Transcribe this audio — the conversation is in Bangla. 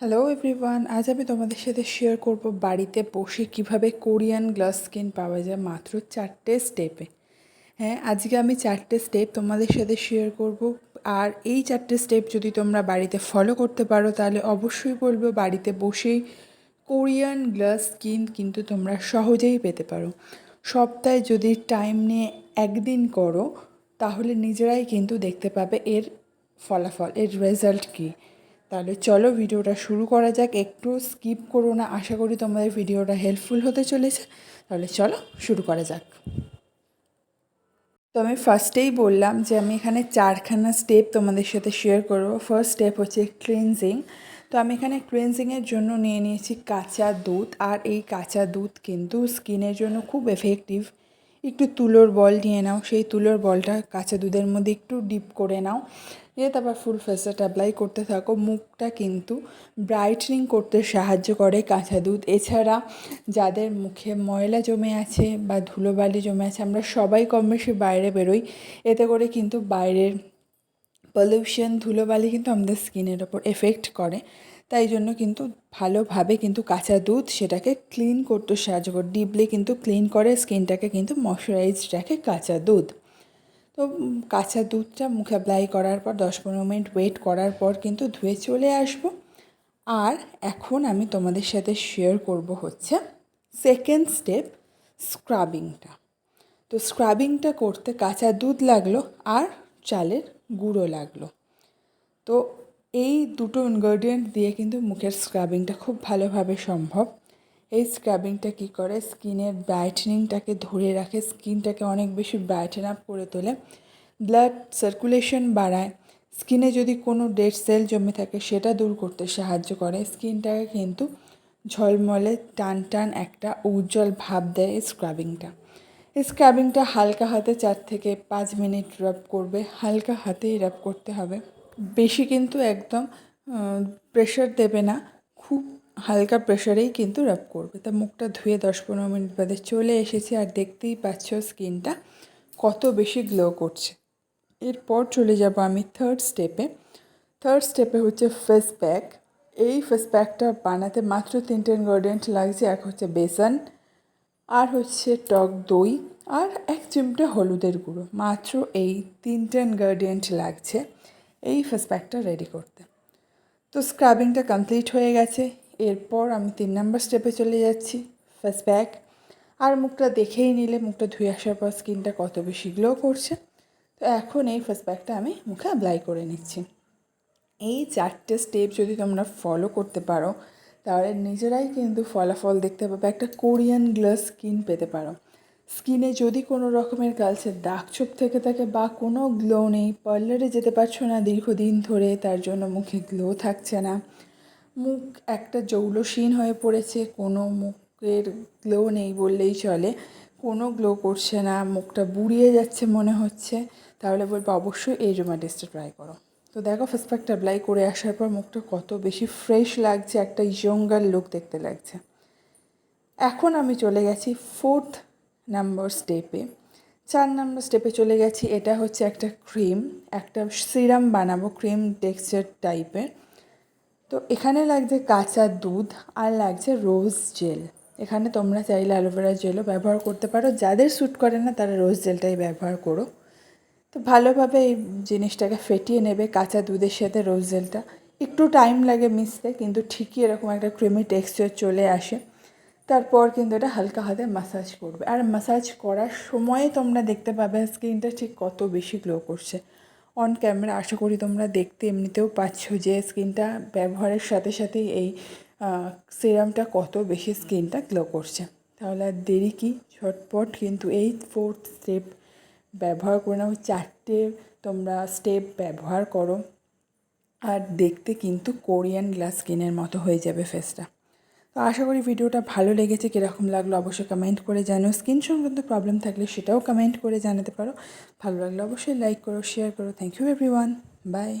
হ্যালো এভরিওয়ান আজ আমি তোমাদের সাথে শেয়ার করব বাড়িতে বসে কীভাবে কোরিয়ান গ্লাস স্কিন পাওয়া যায় মাত্র চারটে স্টেপে হ্যাঁ আজকে আমি চারটে স্টেপ তোমাদের সাথে শেয়ার করব। আর এই চারটে স্টেপ যদি তোমরা বাড়িতে ফলো করতে পারো, তাহলে অবশ্যই বলব বাড়িতে বসেই কোরিয়ান গ্লাস স্কিন কিন্তু তোমরা সহজেই পেতে পারো। সপ্তাহে যদি টাইম নিয়ে একদিন করো, তাহলে নিজেরাই কিন্তু দেখতে পাবে এর ফলাফল, এর রেজাল্ট কী। তাহলে চলো ভিডিওটা শুরু করা যাক। একটু স্কিপ করো না, আশা করি তোমাদের ভিডিওটা হেল্পফুল হতে চলেছে। তাহলে চলো শুরু করা যাক। তো আমি ফার্স্টেই বললাম যে আমি এখানে চারখানা স্টেপ তোমাদের সাথে শেয়ার করব। ফার্স্ট স্টেপ হচ্ছে ক্লিনজিং তো আমি এখানে ক্লিনজিংয়ের জন্য নিয়ে নিয়েছি কাঁচা দুধ, আর এই কাঁচা দুধ কিন্তু স্কিনের জন্য খুব এফেক্টিভ একটু তুলোর বল নিয়ে নাও, সেই তুলোর বলটা কাঁচা দুধের মধ্যে একটু ডিপ করে নাও। দিয়ে তারপর ফুল ফেসটা অ্যাপ্লাই করতে থাকো। মুখটা কিন্তু ব্রাইটনিং করতে সাহায্য করে কাঁচা দুধ। এছাড়া যাদের মুখে ময়লা জমে আছে বা ধুলোবালি জমে আছে, আমরা সবাই কম বেশি বাইরে বেরোই। এতে করে কিন্তু বাইরের পলিউশন ধুলোবালি কিন্তু আমাদের স্কিনের ওপর এফেক্ট করে। তাই জন্য কিন্তু ভালোভাবে কিন্তু কাঁচা দুধ সেটাকে ক্লিন করতে সাহায্য করে। ডিপলি কিন্তু ক্লিন করে স্কিনটাকে কিন্তু ময়শ্চারাইজড রাখে কাঁচা দুধ। তো কাঁচা দুধটা মুখে অ্যাপ্লাই করার পর, দশ পনেরো মিনিট ওয়েট করার পর কিন্তু ধুয়ে চলে আসব। আর এখন আমি তোমাদের সাথে শেয়ার করব হচ্ছে সেকেন্ড স্টেপ স্ক্রাবিংটা তো স্ক্রাবিংটা করতে কাঁচা দুধ লাগল আর চালের গুঁড়ো লাগল। তো, এই দুটো ইনগ্রেডিয়েন্ট দিয়ে কিন্তু মুখের স্ক্রাবিংটা খুব ভালোভাবে সম্ভব। এই স্ক্রাবিংটা কী করে? স্কিনের ব্রাইটনিংটাকে ধরে রাখে, স্কিনটাকে অনেক বেশি ব্রাইটেন আপ করে তোলে। ব্লাড সার্কুলেশন বাড়ায়। স্কিনে যদি কোনো ডেড সেল জমে থাকে, সেটা দূর করতে সাহায্য করে। স্কিনটাকে কিন্তু ঝলমলে টান টান একটা উজ্জ্বল ভাব দেয় এই স্ক্রাবিংটা এই স্ক্রাবিংটা হালকা হাতে চার থেকে পাঁচ মিনিট রাব করবে। হালকা হাতেই রাব করতে হবে। বেশি কিন্তু একদম প্রেশার দেবে না। খুব হালকা প্রেশারেই কিন্তু রাব করবে। তা মুখটা ধুয়ে দশ পনেরো মিনিট বাদে চলে এসেছি আর দেখতেই পাচ্ছ স্কিনটা কত বেশি গ্লো করছে। এরপর চলে যাব আমি থার্ড স্টেপে থার্ড স্টেপে হচ্ছে ফেস প্যাক এই ফেস প্যাকটা বানাতে মাত্র তিনটে ইনগ্রেডিয়েন্ট লাগছে, এক হচ্ছে বেসন, আর হচ্ছে টক দই, আর এক চিমটে হলুদের গুঁড়ো। মাত্র এই তিনটে ইনগ্রেডিয়েন্ট লাগছে এই ফেস প্যাকটা রেডি করতে। তো স্ক্রাবিংটা কমপ্লিট হয়ে গেছে। এরপর আমি তিন নম্বর স্টেপে চলে যাচ্ছি ফেস প্যাক আর মুখটা দেখেই নিলে, মুখটা ধুয়ে আসার পর স্কিনটা কত বেশি গ্লো করছে। তো এখন এই ফেস প্যাকটা আমি মুখে অ্যাপ্লাই করে নিচ্ছি। এই চারটে স্টেপ যদি তোমরা ফলো করতে পারো, তাহলে নিজেরাই কিন্তু ফলাফল দেখতে পাবে, একটা কোরিয়ান গ্লাস স্কিন পেতে পারো। স্কিনে যদি কোনো রকমের গালসের দাগ ছোপ থেকে থাকে বা কোনো গ্লো নেই পার্লারে যেতে পারছ না দীর্ঘদিন ধরে, তার জন্য মুখে গ্লো থাকছে না। মুখ একটা জৌলসীন হয়ে পড়েছে, কোনো মুখের গ্লো নেই বললেই চলে, কোনো গ্লো করছে না, মুখটা বুড়িয়ে যাচ্ছে মনে হচ্ছে, তাহলে বলব অবশ্যই এই জোম্যাটিসটা ট্রাই করো। তো দেখো ফেস প্যাকটা অ্যাপ্লাই করে আসার পর মুখটা কত বেশি ফ্রেশ লাগছে, একটা ইয়ঙ্গার লুক দেখতে লাগছে। এখন আমি চলে গেছি ফোর্থ নাম্বার স্টেপে চার নাম্বার স্টেপে চলে গেছি, এটা হচ্ছে একটা ক্রিম একটা সিরাম বানাবো ক্রিম টেক্সচার টাইপের তো এখানে লাগছে কাঁচা দুধ আর লাগছে রোজ জেল এখানে তোমরা চাইলে অ্যালোভেরা জেলও ব্যবহার করতে পারো। যাদের শ্যুট করে না, তারা রোজ জেলটাই ব্যবহার করো। তো ভালোভাবে এই জিনিসটাকে ফেটিয়ে নেবে কাঁচা দুধের সাথে রোজ জেলটা একটু টাইম লাগে মিশতে, কিন্তু ঠিকই এরকম একটা ক্রিমি টেক্সচার চলে আসে। তারপর কিন্তু এটা হালকা হাতে মাসাজ করবে। আর মাসাজ করার সময়ে তোমরা দেখতে পাবে স্কিনটা ঠিক কত বেশি গ্লো করছে। অন ক্যামেরা আশা করি তোমরা দেখতে এমনিতেও পাচ্ছ যে স্কিনটা ব্যবহারের সাথে সাথেই এই সিরামটা কত বেশি স্কিনটা গ্লো করছে। তাহলে আর দেরি কি, ঝটপট কিন্তু এই ফোর্থ স্টেপ ব্যবহার করে নাও, চারটে তোমরা স্টেপ ব্যবহার করো। আর দেখতে কিন্তু কোরিয়ান গ্লাস স্কিনের মতো হয়ে যাবে ফেসটা তো আশা করি ভিডিওটা ভালো লেগেছে, কীরকম লাগল অবশ্যই কমেন্ট করে জানো স্কিন সংক্রান্ত প্রবলেম থাকলে সেটাও কমেন্ট করে জানাতে পারো। ভালো লাগলে অবশ্যই লাইক করো শেয়ার করো। Thank you everyone bye